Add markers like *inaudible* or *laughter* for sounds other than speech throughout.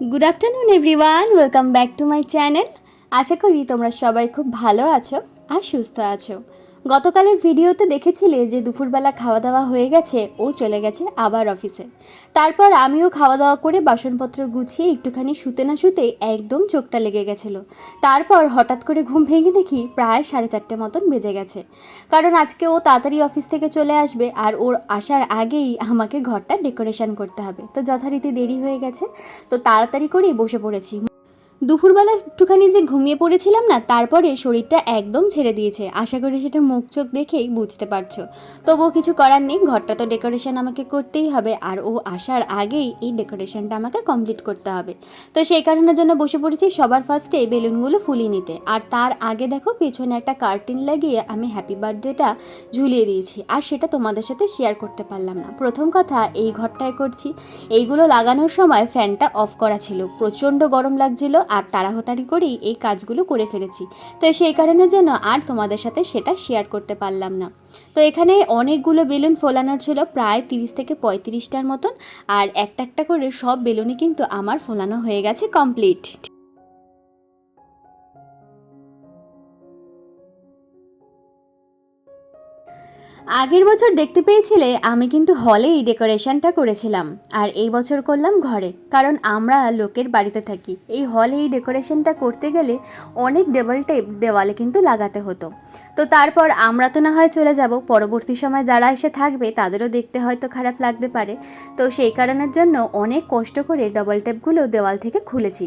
Good afternoon everyone welcome back to my channel আশা করি তোমরা সবাই খুব ভালো আছো আর সুস্থ আছো। গতকালের ভিডিওতে দেখেছিলে যে দুপুরবেলা খাওয়া দাওয়া হয়ে গেছে, ও চলে গেছে আবার অফিসে। তারপর আমিও খাওয়া দাওয়া করে বাসনপত্র গুছিয়ে একটুখানি শুতে না শুতে একদম চোখটা লেগে গেছিল। তারপর হঠাৎ করে ঘুম ভেঙে দেখি প্রায় সাড়ে চারটে মতন বেজে গেছে। কারণ আজকে ও তাড়াতাড়ি অফিস থেকে চলে আসবে আর ওর আসার আগেই আমাকে ঘরটা ডেকোরেশন করতে হবে। তো যথারীতি দেরি হয়ে গেছে, তো তাড়াতাড়ি করেই বসে পড়েছি। দুপুরবেলা একটুখানি যে ঘুমিয়ে পড়েছিলাম না, তারপরে শরীরটা একদম ছেড়ে দিয়েছে। আশা করি সেটা মুখ চোখ দেখেই বুঝতে পারছ। তবুও কিছু করার নেই, ঘরটা তো ডেকোরেশন আমাকে করতেই হবে, আর ও আসার আগেই এই ডেকোরেশনটা আমাকে কমপ্লিট করতে হবে। তো সেই কারণের জন্য বসে পড়েছি সবার ফার্স্টে বেলুনগুলো ফুলিয়ে নিতে। আর তার আগে দেখো, পেছনে একটা কার্টিন লাগিয়ে আমি হ্যাপি বার্থডেটা ঝুলিয়ে দিয়েছি। আর সেটা তোমাদের সাথে শেয়ার করতে পারলাম না। প্রথম কথা, এই ঘরটায় করছি। এইগুলো লাগানোর সময় ফ্যানটা অফ করা ছিল। প্রচণ্ড গরম লাগছিল আর তাড়াহাতাড়ি করেই এই কাজগুলো করে ফেলেছি। তো সেই কারণের জন্য আর তোমাদের সাথে সেটা শেয়ার করতে পারলাম না। তো এখানে অনেকগুলো বেলুন ফোলানোর ছিল, প্রায় তিরিশ থেকে পঁয়ত্রিশটার মতন। আর একটা একটা করে সব বেলুনই কিন্তু আমার ফোলানো হয়ে গেছে কমপ্লিট আগের বছর দেখতে পেয়েছিলে, আমি কিন্তু হলে এই ডেকোরেশনটা করেছিলাম। আর এই বছর করলাম ঘরে, কারণ আমরা লোকের বাড়িতে থাকি। এই হলে এই ডেকোরেশনটা করতে গেলে অনেক ডেবল টেপ দেওয়ালে কিন্তু লাগাতে হতো। তো তারপর আমরা তো না হয় চলে যাব। পরবর্তী সময় যারা এসে থাকবে, তাদেরও দেখতে হয়তো খারাপ লাগতে পারে। তো সেই কারণের জন্য অনেক কষ্ট করে ডবল টেপগুলো দেওয়াল থেকে খুলেছি।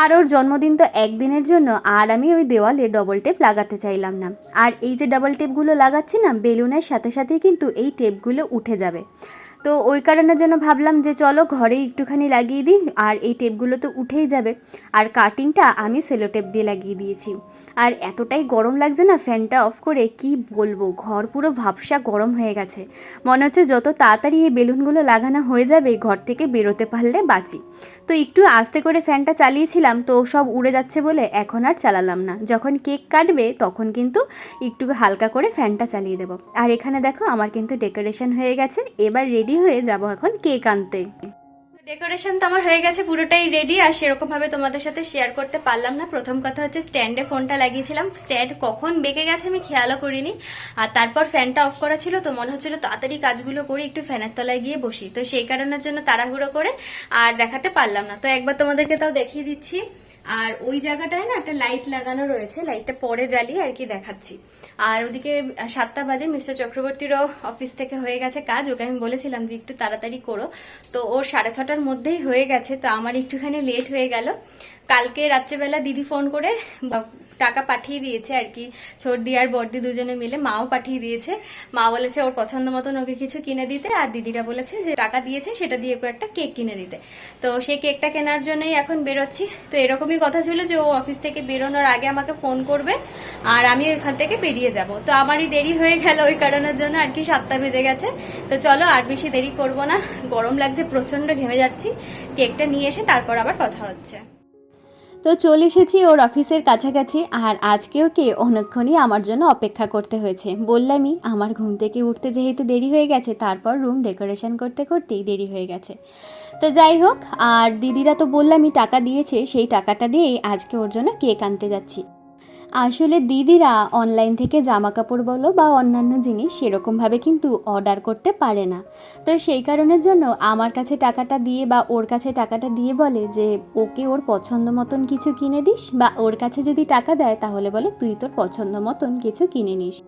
আর ওর জন্মদিন তো একদিনের জন্য, আর আমি ওই দেওয়ালে ডবল টেপ লাগাতে চাইলাম না। আর এই যে ডবল টেপগুলো লাগাচ্ছি না, বেলুনের সাথে সাথেই কিন্তু এই টেপগুলো উঠে যাবে। তো ওই কারণের জন্য ভাবলাম যে চলো ঘরে একটুখানি লাগিয়ে দিই, আর এই টেপগুলো তো উঠেই যাবে। আর কাটিংটা আমি সেলো টেপ দিয়ে লাগিয়ে দিয়েছি। আর এতটাই গরম লাগছে না ফ্যানটা অফ করে, কি বলব? ঘর পুরো ভাবসা গরম হয়ে গেছে। মনে হচ্ছে যত তাড়াতাড়ি এই বেলুনগুলো লাগানো হয়ে যাবে, ঘর থেকে বেরোতে পারলে বাঁচি। তো একটু আস্তে করে ফ্যানটা চালিয়েছিলাম, তো সব উড়ে যাচ্ছে বলে এখন আর চালালাম না। যখন কেক কাটবে, তখন কিন্তু একটু হালকা করে ফ্যানটা চালিয়ে দেবো। আর এখানে দেখো, আমার কিন্তু ডেকোরেশন হয়ে গেছে। এবার রেডি হয়ে যাব এখন কেক আনতে। ডেকোরেশন তো আমার হয়ে গেছে, পুরোটাই রেডি আর সেরকমভাবে তোমাদের সাথে শেয়ার করতে পারলাম না। প্রথম কথা হচ্ছে স্ট্যান্ডে ফোনটা লাগিয়েছিলাম। স্ট্যান্ড কখন বেঁকে গেছে আমি খেয়ালও করিনি। আর তারপর ফ্যানটা অফ করা ছিল, তো মনে হচ্ছিল তাড়াতাড়ি কাজগুলো করে, একটু ফ্যানের তলায় গিয়ে বসি। তো সেই কারণের জন্য তাড়াহুড়ো করে আর দেখাতে পারলাম না। তো একবার তোমাদেরকে তাও দেখিয়ে দিচ্ছি। আর ওই জায়গাটায় না একটা লাইট লাগানো রয়েছে লাইটটা পরে জ্বালিয়ে আর কি দেখাচ্ছি। আর ওদিকে সাতটা বাজে মিস্টার চক্রবর্তীরও অফিস থেকে হয়ে গেছে কাজ, ওকে আমি বলেছিলাম যে একটু তাড়াতাড়ি করো। তো ওর সাড়ে ছটার মধ্যেই হয়ে গেছে, তো আমার একটুখানি লেট হয়ে গেল। কালকে রাত্রেবেলা দিদি ফোন করে টাকা পাঠিয়ে দিয়েছে আর কি। ছোটদি আর বড়দি দুজনে মিলে মাও পাঠিয়ে দিয়েছে। মা বলেছে ওর পছন্দ মতন ওকে কিছু কিনে দিতে আর দিদিরা বলেছে যে টাকা দিয়েছে সেটা দিয়ে একটা কেক কিনে দিতে। তো সেই কেকটা কেনার জন্যই এখন বেরোচ্ছি। তো এরকমই কথা ছিল যে ও অফিস থেকে বেরোনোর আগে আমাকে ফোন করবে আর আমি ওইখান থেকে বেরিয়ে যাব। তো আমারই দেরি হয়ে গেল ওই কারণের জন্য আর কি সাতটা বেজে গেছে। তো চলো আর বেশি দেরি করব না। গরম লাগছে প্রচণ্ড ঘেমে যাচ্ছি। কেকটা নিয়ে এসে তারপর আবার কথা হচ্ছে। তো চলে এসেছি ওর অফিসের কাছাকাছি, আর আজকেও কে অনেকক্ষণই আমার জন্য অপেক্ষা করতে হয়েছে। বললামই, আমার ঘুম থেকে উঠতে যেহেতু দেরি হয়ে গেছে, তারপর রুম ডেকোরেশন করতে করতেই দেরি হয়ে গেছে। তো যাই হোক, আর দিদিরা তো বললামই, টাকা দিয়েছে, সেই টাকাটা দিয়েই আজকে ওর জন্য কেক আনতে যাচ্ছি। আসলে দিদিরা অনলাইন থেকে জামা কাপড় বলো বা অন্যান্য জিনিস সেরকমভাবে কিন্তু অর্ডার করতে পারে না। তো সেই কারণের জন্য আমার কাছে টাকাটা দিয়ে বা ওর কাছে টাকাটা দিয়ে বলে যে, ওকে ওর পছন্দ মতন কিছু কিনে দিস বা ওর কাছে যদি টাকা দেয় তাহলে বলে, তুই তোর পছন্দ মতন কিছু কিনে নিস।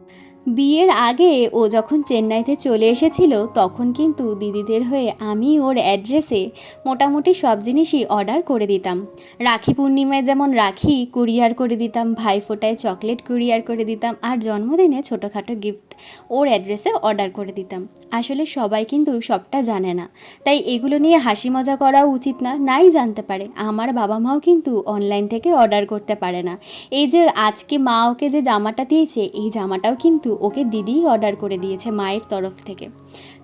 বিয়ের আগে ও যখন চেন্নাইতে চলে এসেছিল, তখন কিন্তু দিদিদের হয়ে আমি ওর অ্যাড্রেসে মোটামুটি সব জিনিসই অর্ডার করে দিতাম। রাখি পূর্ণিমায় যেমন রাখি কুরিয়ার করে দিতাম, ভাইফোঁটায় চকলেট কুরিয়ার করে দিতাম, আর জন্মদিনে ছোটোখাটো গিফট ওর অ্যাড্রেসে অর্ডার করে দিতাম। আসলে সবাই কিন্তু সবটা জানে না। তাই এগুলো নিয়ে হাসি মজা করা উচিত না, নাই জানতে পারে। আমার বাবা মাও কিন্তু অনলাইন থেকে অর্ডার করতে পারে না। এই যে আজকে মা ওকে যে জামাটা দিয়েছে, এই জামাটাও কিন্তু ওকে দিদিই অর্ডার করে দিয়েছে মায়ের তরফ থেকে।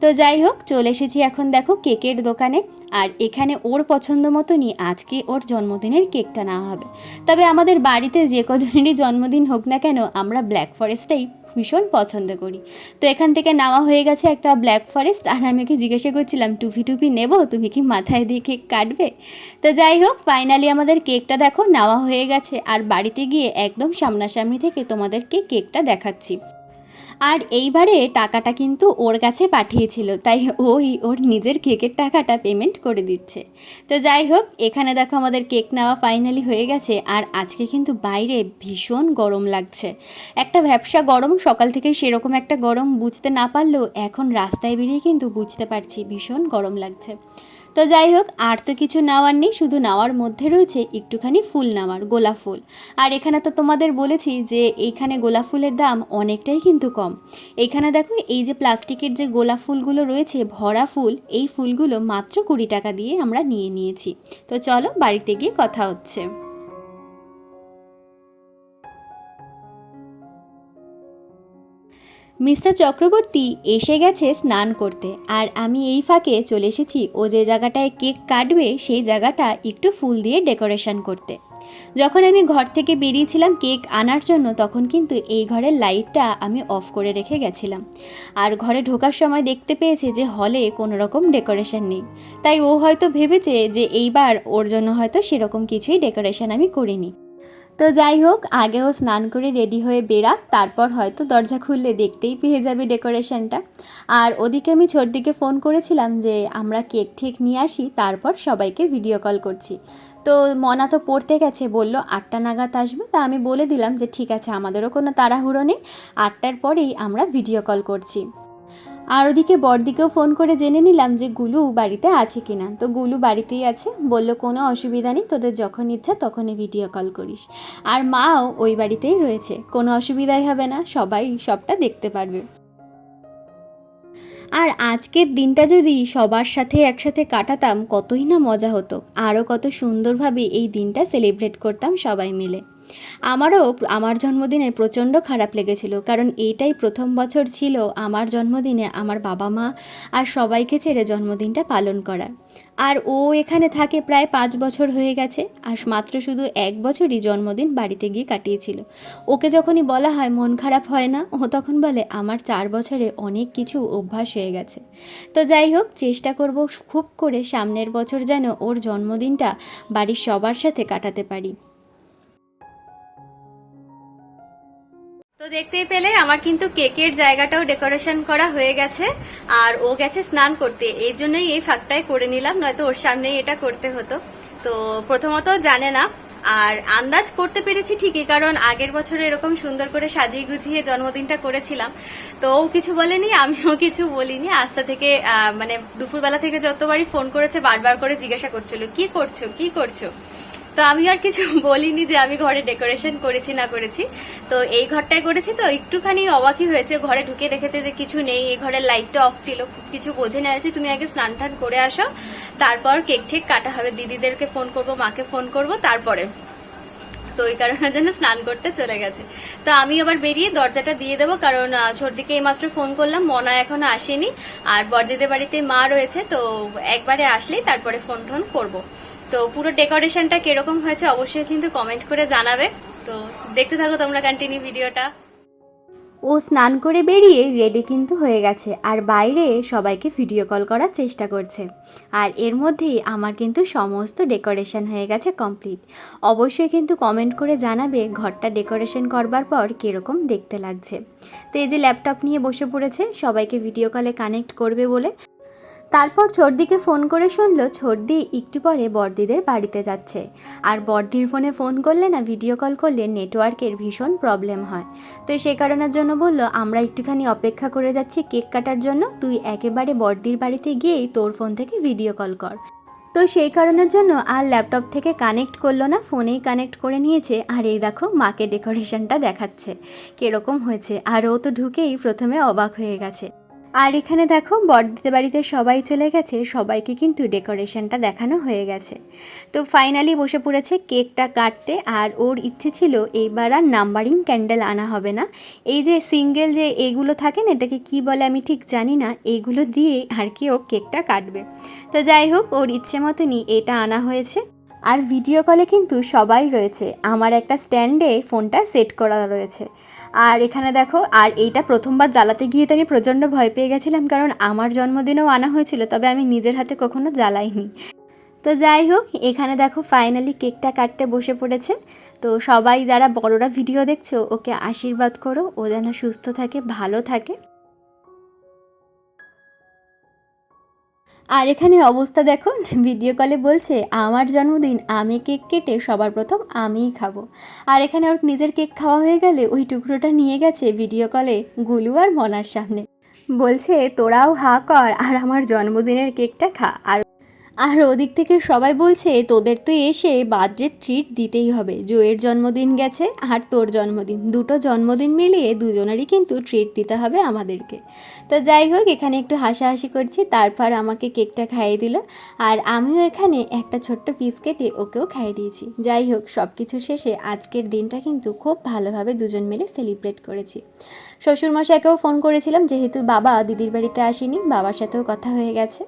তো যাই হোক, চলে এসেছি এখন দেখো কেকের দোকানে। আর এখানে ওর পছন্দ মতনই আজকে ওর জন্মদিনের কেকটা নেওয়া হবে। তবে আমাদের বাড়িতে যে কজনেরই জন্মদিন হোক না কেন, আমরা ব্ল্যাক ফরেস্টটাই ভীষণ পছন্দ করি। তো এখান থেকে নেওয়া হয়ে গেছে একটা ব্ল্যাক ফরেস্ট আর আমি ওকে জিজ্ঞাসা করছিলাম টুপি টুপি নেব? তুমি কি মাথায় দিয়ে কেক কাটবে? তো যাই হোক ফাইনালি আমাদের কেকটা দেখো, নেওয়া হয়ে গেছে। আর বাড়িতে গিয়ে একদম সামনাসামনি থেকে তোমাদেরকে কেকটা দেখাচ্ছি। আর এইবারে টাকাটা কিন্তু ওর কাছে পাঠিয়েছিল, তাই ওই ওর নিজের কেকের টাকাটা পেমেন্ট করে দিচ্ছে। তো যাই হোক, এখানে দেখো আমাদের কেক নেওয়া ফাইনালি হয়ে গেছে, আর আজকে কিন্তু বাইরে ভীষণ গরম লাগছে। একটা ব্যবসা গরম, সকাল থেকে সেরকম একটা গরম, বুঝতে না পারলেও এখন রাস্তায় বেরিয়ে কিন্তু বুঝতে পারছি ভীষণ গরম লাগছে। তো যাই হোক, আর তো কিছু নেওয়ার নেই, শুধু নেওয়ার মধ্যে রয়েছে একটুখানি ফুল নেওয়ার, গোলাপ ফুল। আর এখানে তো তোমাদের বলেছি যে এইখানে গোলাপ ফুলের দাম অনেকটাই কিন্তু কম। এখানে দেখো, এই যে প্লাস্টিকের যে গোলাপ ফুলগুলো রয়েছে, ভরা ফুল, এই ফুলগুলো মাত্র কুড়ি টাকা দিয়ে আমরা নিয়ে নিয়েছি। তো চলো, বাড়িতে গিয়ে কথা হচ্ছে। মিস্টার চক্রবর্তী এসে গেছে স্নান করতে। আর আমি এই ফাঁকে চলে এসেছি ও যে জায়গাটায় কেক কাটবে, সেই জায়গাটা একটু ফুল দিয়ে ডেকোরেশন করতে। যখন আমি ঘর থেকে বেরিয়েছিলাম কেক আনার জন্য, তখন কিন্তু এই ঘরের লাইটটা আমি অফ করে রেখে গেছিলাম। আর ঘরে ঢোকার সময় দেখতে পেয়েছে যে হলে কোনো রকম ডেকোরেশন নেই। তাই ও হয়তো ভেবেছে যে এইবার ওর জন্য হয়তো সেরকম কিছুই ডেকোরেশন আমি করিনি। তো যাই হোক, আগেও স্নান করে রেডি হয়ে বেরাক তারপর হয়তো দরজা খুললে দেখতেই পেয়ে যাবে ডেকোরেশনটা। আর ওদিকে আমি ছোটদিকে ফোন করেছিলাম যে, আমরা কেক ঠিক নিয়ে আসি, তারপর সবাইকে ভিডিও কল করছি। তো মনা তো পড়তে গেছে, বলল, আটটা নাগাদ আসবে। তা আমি বলে দিলাম যে, ঠিক আছে, আমাদেরও কোনো তাড়াহুড়ো নেই। আটটার পরেই আমরা ভিডিও কল করছি। আর ওদিকে বড়দিকেও ফোন করে জেনে নিলাম যে গুলু বাড়িতে আছে কিনা। তো গুলু বাড়িতেই আছে। বলল, কোনো অসুবিধা নেই, তোদের যখন ইচ্ছা তখনই ভিডিও কল করিস। আর মাও ওই বাড়িতেই রয়েছে। কোনো অসুবিধাই হবে না, সবাই সবটা দেখতে পারবে। আর আজকের দিনটা যদি সবার সাথে একসাথে কাটাতাম, কতই না মজা হতো। আরও কত সুন্দরভাবে এই দিনটা সেলিব্রেট করতাম সবাই মিলে। আমারও আমার জন্মদিনে প্রচণ্ড খারাপ লেগেছিল, কারণ এইটাই প্রথম বছর ছিল আমার জন্মদিনে আমার বাবা মা আর সবাইকে ছেড়ে জন্মদিনটা পালন করার। আর ও এখানে থাকে প্রায় পাঁচ বছর হয়ে গেছে, আর মাত্র শুধু এক বছরই জন্মদিন বাড়িতে গিয়ে কাটিয়েছিল। ওকে যখনই বলা হয় মন খারাপ হয় না, ও তখন বলে, আমার চার বছরে অনেক কিছু অভ্যাস হয়ে গেছে। তো যাই হোক, চেষ্টা করব খুব করে সামনের বছর যেন ওর জন্মদিনটা বাড়ির সবার সাথে কাটাতে পারি। দেখতেই পেলে আমার কিন্তু কেকের জায়গাটাও ডেকোরেশন করা হয়ে গেছে, আর ও গেছে স্নান করতে। এই জন্যই এই ফাঁকটাই করে নিলাম, নয়তো ওর সামনেই এটা করতে হতো। তো প্রথমত জানে না, আর আন্দাজ করতে পেরেছি ঠিকই, কারণ আগের বছর এরকম সুন্দর করে সাজিয়ে গুছিয়ে জন্মদিনটা করেছিলাম। তো ও কিছু বলেনি, আমিও কিছু বলিনি। আস্তে থেকে মানে দুপুরবেলা থেকে যতবারই ফোন করেছে, বারবার করে জিজ্ঞাসা করছিল, কি করছ? কি করছ? তো আমি আর কিছু *laughs* বলিনি যে আমি ঘরে ডেকোরেশন করেছি না করেছি। তো এই ঘরটায় করেছি তো একটুখানি অবাকই হয়েছে। ঘরে ঢুকে দেখেছে যে কিছু নেই, এই ঘরের লাইটটা অফ ছিল কিছু বোঝে না আছে তুমি আগে স্নান টান করে আসো, তারপর কেক ঠেক কাটা হবে। দিদিদেরকে ফোন করব, মাকে ফোন করব, তারপরে। তো ওই কারণের জন্য স্নান করতে চলে গেছে। তো আমি আবার বেরিয়ে দরজাটা দিয়ে দেবো, কারণ ছোটদিকে এইমাত্র ফোন করলাম, মনা এখনও আসেনি। আর বরদিদের বাড়িতে মা রয়েছে, তো একবারে আসলেই তারপরে ফোন টোন করব। তো পুরো ডেকোরেশনটা কীরকম হয়েছে অবশ্যই কিন্তু কমেন্ট করে জানাবে। তো দেখতে থাকো তোমরা কন্টিনিউ ভিডিওটা। ও স্নান করে বেরিয়ে রেডি কিন্তু হয়ে গেছে আর বাইরে সবাইকে ভিডিও কল করার চেষ্টা করছে। আর এর মধ্যেই আমার কিন্তু সমস্ত ডেকোরেশন হয়ে গেছে কমপ্লিট অবশ্যই কিন্তু কমেন্ট করে জানাবে ঘরটা ডেকোরেশন করবার পর কীরকম দেখতে লাগছে। তো এই যে ল্যাপটপ নিয়ে বসে পড়েছে, সবাইকে ভিডিও কলে কানেক্ট করবে বলে তারপর ছোটদিকে ফোন করে শুনলো ছোটদি একটু পরে বড়দিদের বাড়িতে যাচ্ছে। আর বড়দির ফোনে ফোন করলে না ভিডিও কল করলে নেটওয়ার্কের ভীষণ প্রবলেম হয়। তো সেই কারণের জন্য বলল, আমরা একটুখানি অপেক্ষা করে যাচ্ছি কেক কাটার জন্য। তুই একেবারে বড়দির বাড়িতে গিয়েই তোর ফোন থেকে ভিডিও কল কর। তো সেই কারণের জন্য আর ল্যাপটপ থেকে কানেক্ট করল না, ফোনেই কানেক্ট করে নিয়েছে। আর এই দেখো, মাকে ডেকোরেশনটা দেখাচ্ছে। কীরকম হয়েছে। আর ও তো ঢুকেই প্রথমে অবাক হয়ে গেছে। আর এখানে দেখো, বড়দিতে বাড়িতে সবাই চলে গেছে, সবাইকে কিন্তু ডেকোরেশনটা দেখানো হয়ে গেছে। তো ফাইনালি বসে পড়েছে কেকটা কাটতে আর ওর ইচ্ছে ছিল এইবার আর নাম্বারিং ক্যান্ডেল আনা হবে না। এই যে সিঙ্গেল যে এগুলো থাকে না, এটাকে কি বলে আমি ঠিক জানি না এইগুলো দিয়ে আর কি ও কেকটা কাটবে। তো যাই হোক, ওর ইচ্ছে মতনই এটা আনা হয়েছে। আর ভিডিও কলে কিন্তু সবাই রয়েছে। আমার একটা স্ট্যান্ডে ফোনটা সেট করা রয়েছে। আর এখানে দেখো, আর এইটা প্রথমবার জ্বালাতে গিয়ে তো আমি প্রচণ্ড ভয় পেয়ে গেছিলাম, কারণ আমার জন্মদিনেও আনা হয়েছিল, তবে আমি নিজের হাতে কখনো জ্বালাইনি। তো যাই হোক, এখানে দেখো ফাইনালি কেকটা কাটতে বসে পড়েছে। তো সবাই যারা বড়রা ভিডিও দেখছ, ওকে আশীর্বাদ করো, ও যেন সুস্থ থাকে, ভালো থাকে। আর এখানে অবস্থা দেখো ভিডিও কলে বলছে, আমার জন্মদিন, আমি কেক কেটে সবার প্রথম আমিই খাব। আর এখানে ওর নিজের কেক খাওয়া হয়ে গেলে ওই টুকরোটা নিয়ে গেছে ভিডিও কলে গুলু আর মনার সামনে। বলছে, তোরাও হা কর, আর আমার জন্মদিনের কেকটা খা। আর আর ওদিক থেকে সবাই বলছে, তোদের তো এসে বার্থডে ট্রিট দিতেই হবে। জয়ের জন্মদিন গেছে আর তোর জন্মদিন। দুটো জন্মদিন মিলিয়ে দুজনেরই কিন্তু ট্রিট দিতে হবে আমাদেরকে। তো যাই হোক, এখানে একটু হাসাহাসি করছি, তারপর আমাকে কেকটা খাইয়ে দিল। আর আমিও এখানে একটা ছোট্ট পিস কেটে ওকেও খাইয়ে দিয়েছি। যাই হোক সব কিছু শেষে আজকের দিনটা কিন্তু খুব ভালোভাবে দুজন মিলে সেলিব্রেট করেছি। শ্বশুরমশাইকেও ফোন করেছিলাম, যেহেতু বাবা দিদির বাড়িতে আসেনি, বাবার সাথেও কথা হয়ে গেছে।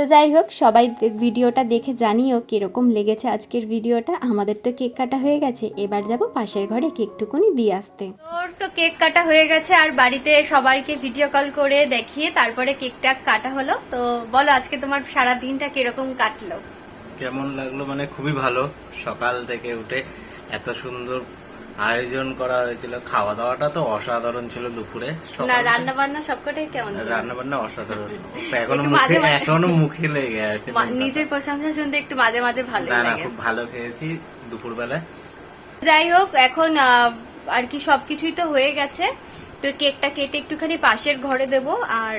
তো যাই হোক সবাই ভিডিওটা দেখে জানিও কীরকম লেগেছে আজকের ভিডিওটা। আমাদের তো কেক কাটা হয়ে গেছে এবার যাব পাশের ঘরে কেকটুকুনি দিয়ে আসতে। তোর তো কেক কাটা হয়ে গেছে আর বাড়িতে সবাইকে ভিডিও কল করে দেখিয়ে তারপরে কেকটা কাটা হলো। তো বলো আজকে তোমার সারা দিনটা কীরকম কাটলো? কেমন লাগল? মানে খুবই ভালো। সকাল থেকে উঠে এত সুন্দর আয়োজন করা হয়েছিল। খাওয়া দাওয়াটা তো অসাধারণ ছিল দুপুরে। না রান্না বান্না সবকটাই কেমন রান্না বান্না অসাধারণ। এখনও মুখে এখনও মুখে লেগে আছে নিজের প্রশংসা শুনতে একটু মাঝে মাঝে ভালো লাগে। খুব ভালো খেয়েছি দুপুরবেলায়। যাই হোক এখন আর কি সবকিছুই তো হয়ে গেছে। তো কেকটা কেটে একটুখানি পাশের ঘরে দেব আর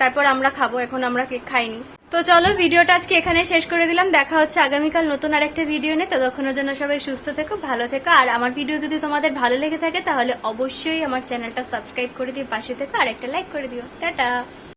তারপর আমরা খাব এখন আমরা কেক খাইনি। তো চলো, ভিডিওটা আজকে এখানে শেষ করে দিলাম। দেখা হচ্ছে আগামীকাল নতুন আর একটা ভিডিও নিয়ে। ততক্ষণের জন্য সবাই সুস্থ থেকো, ভালো থেকো। আর আমার ভিডিও যদি তোমাদের ভালো লেগে থাকে, তাহলে অবশ্যই আমার চ্যানেলটা সাবস্ক্রাইব করে দিয়ে পাশে থেকো, আর একটা লাইক করে দিও। টাটা!